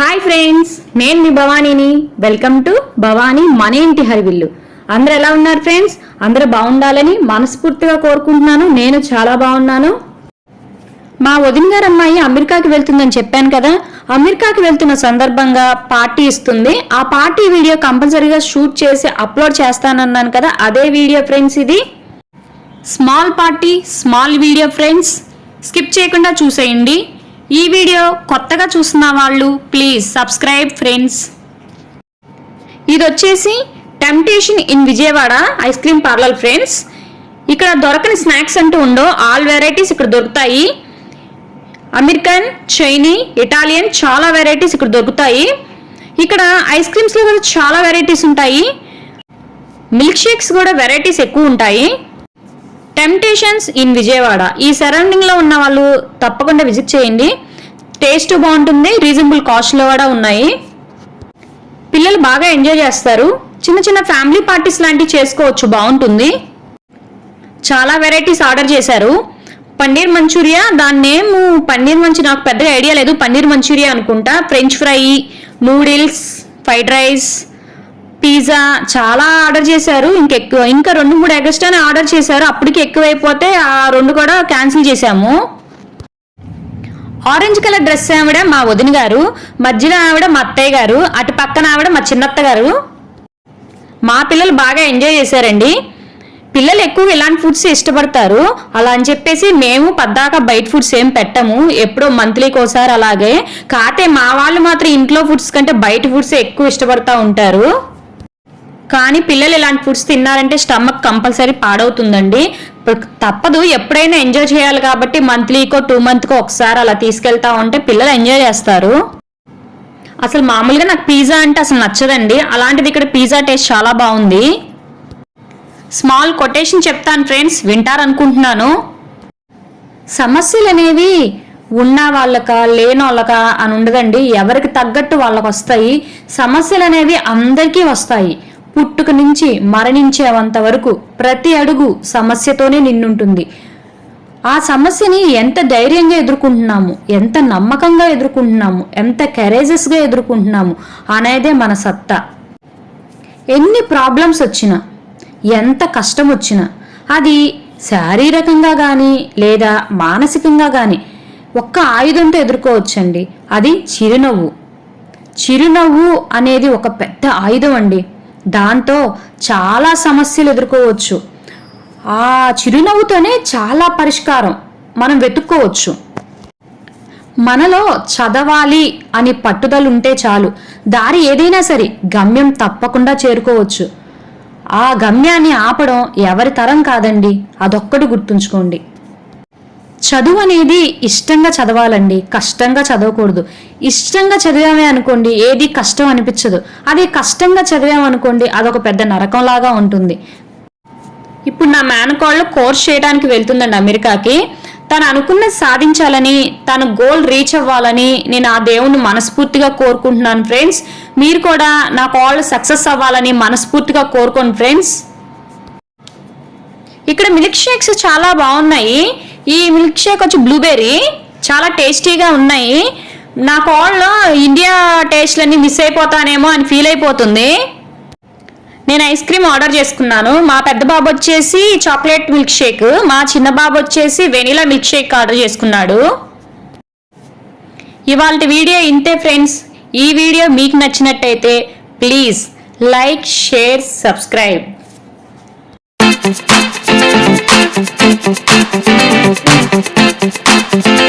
Hi friends నేను మీ భవానీని. వెల్కమ్ టు భవానీ మన ఇంటి హరివిల్లు. అందరు ఎలా ఉన్నారు ఫ్రెండ్స్ అందరూ బాగుండాలని మనస్ఫూర్తిగా కోరుకుంటున్నాను. నేను చాలా బాగున్నాను. మా వదిన గారు అమ్మాయి అమెరికాకి వెళ్తుందని చెప్పాను కదా. అమెరికాకి వెళ్తున్న సందర్భంగా పార్టీ ఇస్తుంది. ఆ పార్టీ వీడియో కంపల్సరీగా షూట్ చేసి అప్లోడ్ చేస్తానన్నాను కదా. అదే వీడియో ఫ్రెండ్స్ ఇది. Small party small video friends skip చేయకుండా చూసేయండి. ఈ వీడియో కొత్తగా చూస్తున్న వాళ్ళు ప్లీజ్ సబ్స్క్రైబ్ ఫ్రెండ్స్ ఇది వచ్చేసి temptation in Vijayawada ice cream parlour friends ఇక్కడ దొరకని స్నాక్స్ అంటూ ఉండో ఆల్ వెరైటీస్ ఇక్కడ దొరుకుతాయి. అమెరికన్ చైనీ ఇటాలియన్ చాలా వెరైటీస్ ఇక్కడ దొరుకుతాయి. ఇక్కడ ఐస్ క్రీమ్స్లో కూడా చాలా వెరైటీస్ ఉంటాయి. మిల్క్ షేక్స్ కూడా వెరైటీస్ ఎక్కువ ఉంటాయి. టెంప్టేషన్స్ ఇన్ విజయవాడ ఈ సరౌండింగ్లో ఉన్న వాళ్ళు తప్పకుండా విజిట్ చేయండి. టేస్ట్ బాగుంటుంది రీజనబుల్ కాస్ట్లో కూడా ఉన్నాయి. పిల్లలు బాగా ఎంజాయ్ చేస్తారు. చిన్న చిన్న ఫ్యామిలీ పార్టీస్ లాంటివి చేసుకోవచ్చు బాగుంటుంది. చాలా వెరైటీస్ ఆర్డర్ చేశారు. పన్నీర్ మంచూరియా దాని నేమ్ పన్నీర్ మంచి నాకు పెద్దగా ఐడియా లేదు. పన్నీర్ మంచూరియా అనుకుంటా. French fry noodles fried rice pizza చాలా ఆర్డర్ చేశారు. ఇంకెక్కువ ఇంకా రెండు మూడు ఎగస్ట్రానే ఆర్డర్ చేశారు. అప్పటికి ఎక్కువైపోతే ఆ రెండు కూడా క్యాన్సిల్ చేశాము. ఆరెంజ్ కలర్ డ్రెస్ ఆవిడ మా వదిన గారు మధ్యలో ఆవిడ మా అత్తయ్య గారు అటు పక్కన ఆవిడ మా చిన్నత్త గారు. మా పిల్లలు బాగా ఎంజాయ్ చేశారండి. పిల్లలు ఎక్కువ ఇలాంటి ఫుడ్స్ ఇష్టపడతారు. అలా అని చెప్పేసి మేము పద్దాక బయట ఫుడ్స్ ఏం పెట్టము. ఎప్పుడో మంత్లీకి ఒకసారి అలాగే. కాతే మా వాళ్ళు మాత్రం ఇంట్లో ఫుడ్స్ కంటే బయట ఫుడ్స్ ఎక్కువ ఇష్టపడతా ఉంటారు. కానీ పిల్లలు ఇలాంటి ఫుడ్స్ తిన్నారంటే స్టమక్ కంపల్సరీ పాడవుతుందండి. తప్పదు. ఎప్పుడైనా ఎంజాయ్ చేయాలి కాబట్టి మంత్లీకో టూ మంత్కో ఒకసారి అలా తీసుకెళ్తా ఉంటే పిల్లలు ఎంజాయ్ చేస్తారు. అసలు మామూలుగా నాకు పిజ్జా అంటే అసలు నచ్చదండి. అలాంటిది ఇక్కడ పిజ్జా టేస్ట్ చాలా బాగుంది. స్మాల్ కొటేషన్ చెప్తాను ఫ్రెండ్స్. వింటారనుకుంటున్నాను. సమస్యలు అనేవి ఉన్న వాళ్ళక లేని వాళ్ళక అని ఉండదండి. ఎవరికి తగ్గట్టు వాళ్ళకి వస్తాయి సమస్యలు అనేవి అందరికీ వస్తాయి. పుట్టుక నుంచి మరణించేవంత వరకు ప్రతి అడుగు సమస్యతోనే నిన్నుంటుంది ఆ సమస్యని ఎంత ధైర్యంగా ఎదుర్కొంటున్నాము? ఎంత నమ్మకంగా ఎదుర్కొంటున్నాము? ఎంత కెరేజెస్గా ఎదుర్కొంటున్నాము? అనేదే మన సత్తా. ఎన్ని ప్రాబ్లమ్స్ వచ్చినా ఎంత కష్టం వచ్చినా అది శారీరకంగా కానీ లేదా మానసికంగా కానీ ఒక్క ఆయుధంతో ఎదుర్కోవచ్చండి. అది చిరునవ్వు. చిరునవ్వు అనేది ఒక పెద్ద ఆయుధం అండి. దాంతో చాలా సమస్యలు ఎదుర్కోవచ్చు. ఆ చిరునవ్వుతోనే చాలా పరిష్కారం మనం వెతుక్కోవచ్చు. మనలో చదవాలి అని పట్టుదల ఉంటే చాలు. దారి ఏదైనా సరే గమ్యం తప్పకుండా చేరుకోవచ్చు. ఆ గమ్యాన్ని ఆపడం ఎవరి తరం కాదండి. అదొక్కటి గుర్తుంచుకోండి. చదువు అనేది ఇష్టంగా చదవాలండి. కష్టంగా చదవకూడదు. ఇష్టంగా చదివామే అనుకోండి ఏది కష్టం అనిపించదు. అదే కష్టంగా చదివామనుకోండి అదొక పెద్ద నరకంలాగా ఉంటుంది. ఇప్పుడు నా మేనకోళ్ళు కోర్స్ చేయడానికి వెళ్తుందండి అమెరికాకి. తను అనుకున్నది సాధించాలని తన గోల్ రీచ్ అవ్వాలని నేను ఆ దేవుణ్ణి మనస్ఫూర్తిగా కోరుకుంటున్నాను ఫ్రెండ్స్. మీరు కూడా నా కాల్ సక్సెస్ అవ్వాలని మనస్ఫూర్తిగా కోరుకోండి ఫ్రెండ్స్. ఇక్కడ మిల్క్ షేక్స్ చాలా బాగున్నాయి. ఈ మిల్క్ షేక్ వచ్చి బ్లూబెర్రీ చాలా టేస్టీగా ఉన్నాయి. నా కాల్లో ఇండియా టేస్ట్లన్నీ మిస్ అయిపోతానేమో అని ఫీల్ అయిపోతుంది. నేను ఐస్ క్రీమ్ ఆర్డర్ చేసుకున్నాను. మా పెద్ద బాబు వచ్చేసి చాక్లెట్ మిల్క్ షేక్ మా చిన్న బాబు వచ్చేసి వెనిలా మిల్క్ షేక్ ఆర్డర్ చేసుకున్నాడు. ఇవాళ వీడియో ఇంతే ఫ్రెండ్స్ ఈ వీడియో మీకు నచ్చినట్టయితే please like share subscribe Thank you.